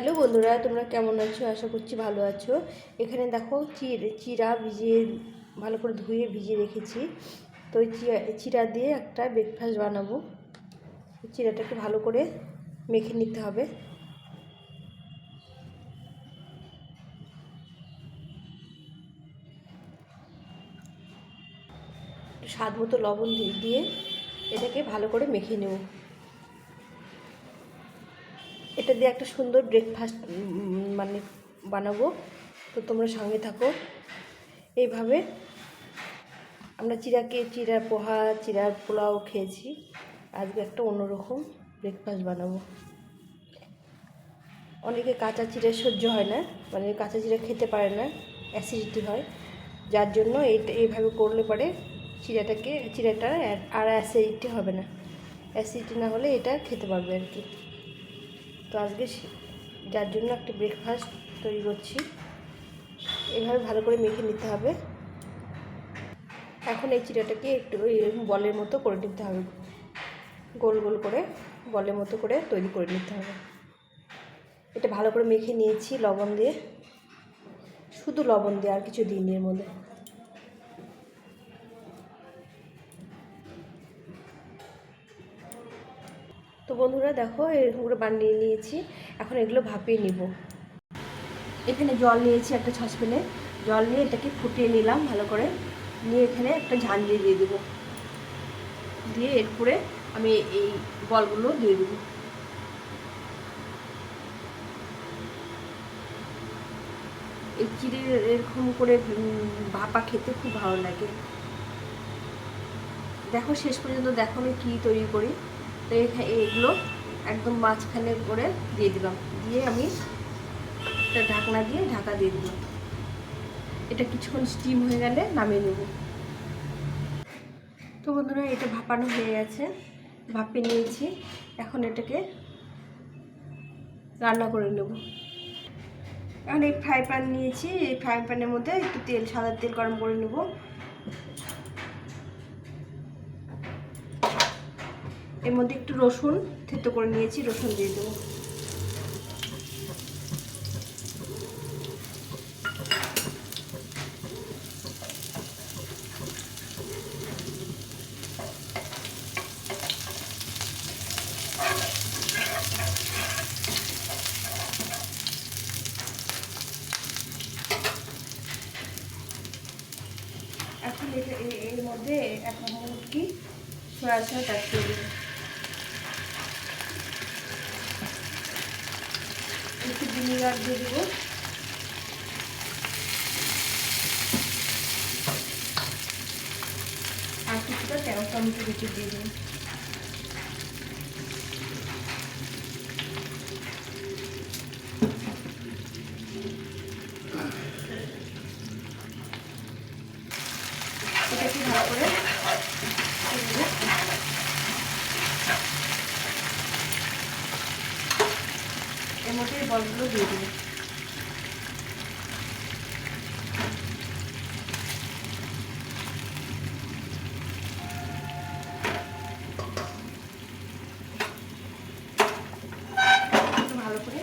Hello বন্ধুরা, তোমরা কেমন আছো? আশা করছি ভালো আছো। এখানে দেখো চির, চিরা ভিজিয়ে, ভালো করে ধুয়ে ভিজিয়ে রেখেছি। তো চিরা চিরা দিয়ে একটা ব্রেকফাস্ট বানাবো। চিরাটাকে ভালো করে মেখে নিতে হবে। স্বাদ মতো লবণ দিয়ে এটাকে ভালো করে মেখে নেব। এটা দিয়ে একটা সুন্দর ব্রেকফাস্ট মানে বানাবো। তো তোমরা সঙ্গে থাকো। এইভাবে আমরা চিরাকে চিরা পোহা, চিরার পোলাও খেয়েছি। আজকে একটা অন্যরকম ব্রেকফাস্ট বানাবো। অনেকে কাঁচা চিরা সহ্য হয় না মানে কাঁচা চিরা খেতে পারে না অ্যাসিডিটি হয়। যার জন্য এটা এইভাবে করলে পরে চিরাটাকে, চিরাটা আর অ্যাসিডিটি হবে না। অ্যাসিডিটি না হলে এটা খেতে পারবে আর কি। তো আজকে যার জন্য একটা ব্রেকফাস্ট তৈরি করছি। এভাবে ভালো করে মেখে নিতে হবে। এখন এই চিরাটাকে একটু ওই বলের মতো করে নিতে হবে। গোল গোল করে বলের মতো করে তৈরি করে নিতে হবে। এটা ভালো করে মেখে নিয়েছি লবণ দিয়ে। শুধু লবণ দিয়ে আর কিছু দিইনি এর মধ্যে। তো বন্ধুরা দেখো, এরকম করে বানিয়ে নিয়েছি। এখন এগুলো ভাপিয়ে নিব। এখানে জল নিয়েছি একটা সসপ্যানে। জল নিয়ে এটাকে ফুটিয়ে নিলাম ভালো করে। নিয়ে এখানে একটা ঝাঁঝরি দিয়ে দিয়ে দেবো। দিয়ে এরপরে আমি এই বলগুলো দিয়ে দেবো। এই চিড়ে এরকম করে ভাপা খেতে খুব ভালো লাগে। দেখো, শেষ পর্যন্ত দেখো আমি কী তৈরি করি। তো এইগুলো একদম মাঝখানে করে দিয়ে দিলাম। দিয়ে আমি একটা ঢাকনা দিয়ে ঢাকা দিয়ে দিলাম। এটা কিছুক্ষণ স্টিম হয়ে গেলে নামিয়ে নেব। তো বন্ধুরা, এটা ভাপানো হয়ে গেছে। ভাপিয়ে নিয়েছি। এখন এটাকে রান্না করে নেব। এখন এই ফ্রাই প্যান নিয়েছি। এই ফ্রাই প্যানের মধ্যে একটু তেল, সাদা তেল গরম করে নেব। এর মধ্যে একটু রসুন থেতো করে নিয়েছি, রসুন দিয়ে দেবো। এখন এর মধ্যে এখন মুটকি সয়া সস দেবো একটু ভিনিগার দিয়ে দেবো আর কিছুটা তেরো চামচ কুচি দিয়ে দেবো এটাকে ভালো করে দিয়ে দেবো। এর মধ্যে বলগুলো দিয়ে দেবো। ভালো করে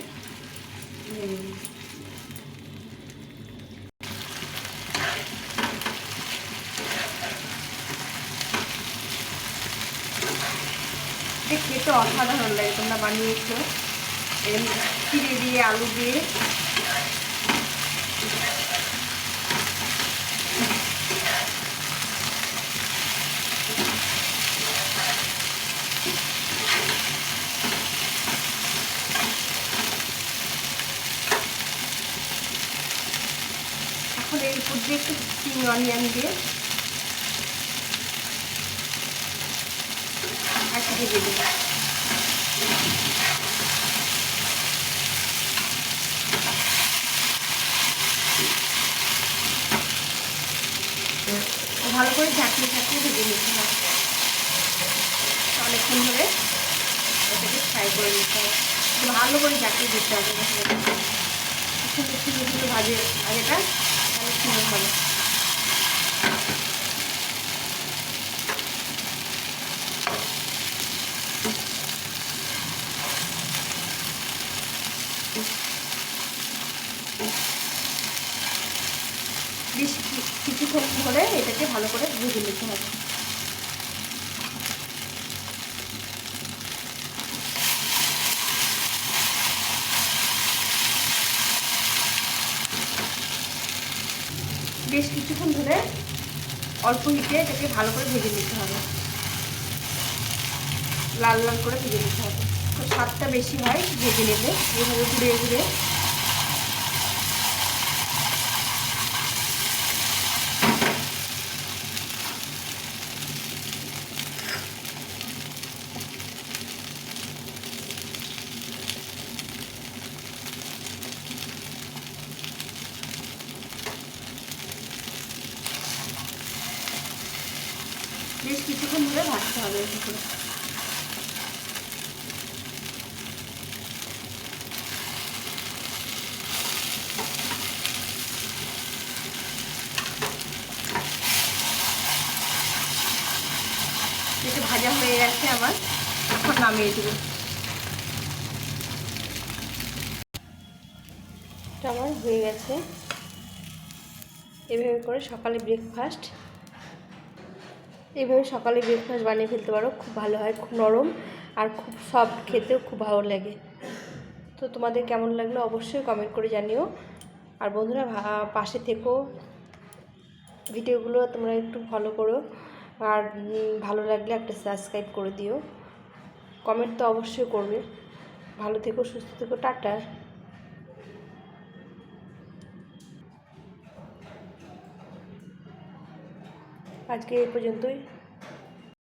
খেতে অসাধারণ লাগে তোমরা বানিয়েছো। চিড়ে দিয়ে আলু দিয়ে। এখন এর উপর দিয়ে একটু স্প্রিং অনিয়ন দিয়ে একটু ভেজে দেবো ভালো করে ঝাঁকিয়ে ঝাঁকিয়ে ভেজে নিতে হবে। অনেকক্ষণ ধরে এটাকে ফ্রাই করে নিতে হবে। ভালো করে ঝাঁকিয়ে দিতে হবে সুন্দর ভাজে, ভাজাটা অনেক সুন্দর হবে। বেশ কিছুক্ষণ ধরে এটাকে ভালো করে ভেজে নিতে হবে। বেশ কিছুক্ষণ ধরে অল্প হিটে এটাকে ভালো করে ভেজে নিতে হবে। লাল লাল করে ভেজে নিতে হবে। তো স্বাদটা বেশি হয় ভেজে নিলে। এইভাবে ঘুরে ঘুরে বেশ কিছুক্ষণ ধরে ভাজতে হবে করে। একটু ভাজা হয়ে গেছে আমার। এখন নামিয়ে দেবো। এটা আমার হয়ে গেছে। এভাবে করে সকালে ব্রেকফাস্ট এইভাবে সকালে ব্রেকফাস্ট বানিয়ে ফেলতে পারো, খুব ভালো হয়, খুব নরম আর খুব সফট খেতেও খুব ভালো লাগে। তো তোমাদের কেমন লাগল অবশ্যই কমেন্ট করে জানিও। আর বন্ধুরা পাশে থেকো, ভিডিওগুলো তোমরা একটু ফলো করো। আর ভালো লাগলে একটা সাবস্ক্রাইব করে দিও। কমেন্ট তো অবশ্যই করবে। ভালো থেকো, সুস্থ থেকো, টাটা। আজকে এই পর্যন্তই।